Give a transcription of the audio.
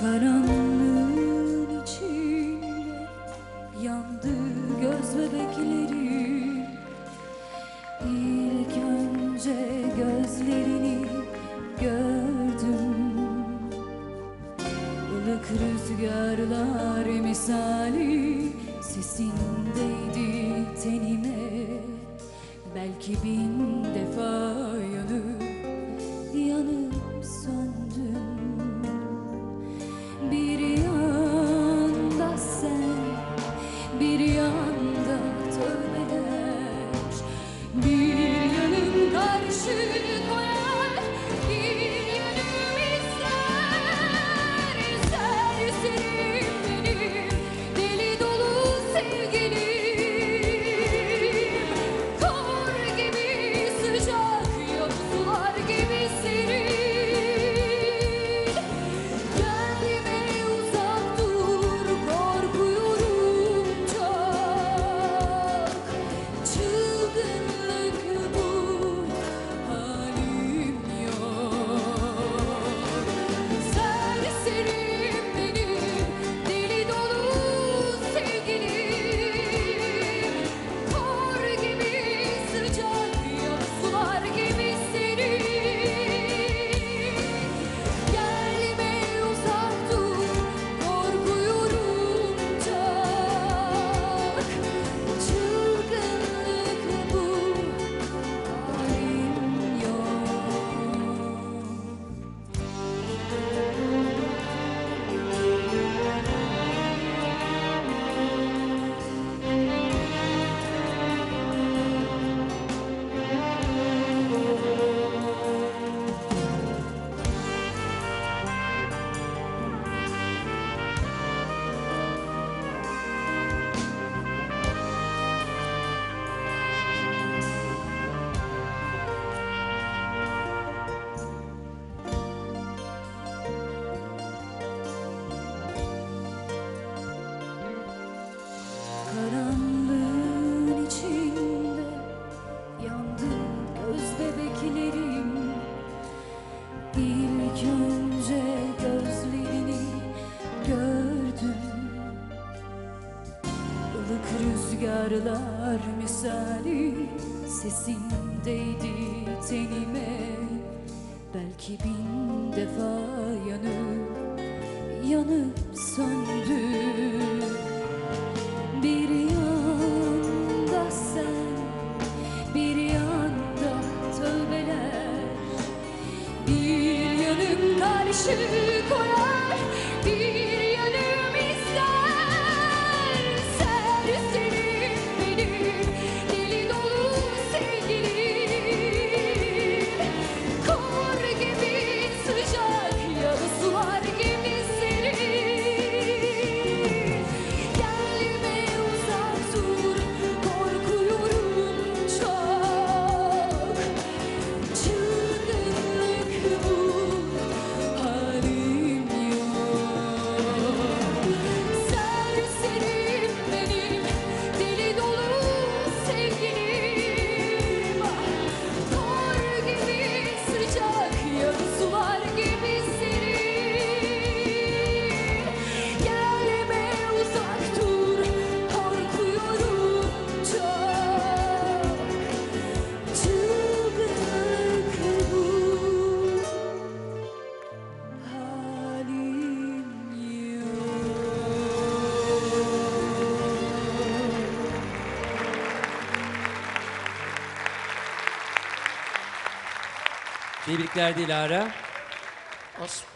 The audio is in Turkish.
Karanlığın içinde yandı göz bebekleri İlk önce gözlerini gördüm. Ilık rüzgarlar misali sesindeydi tenime. Belki bir Karanlığın içinde yandı göz bebeklerim. İlk önce gözlerini gördüm. Ilık rüzgarlar misali sesindeydi tenime. Belki bin defa yanıp yanıp söndüm Tebrikler Dilara. Osman.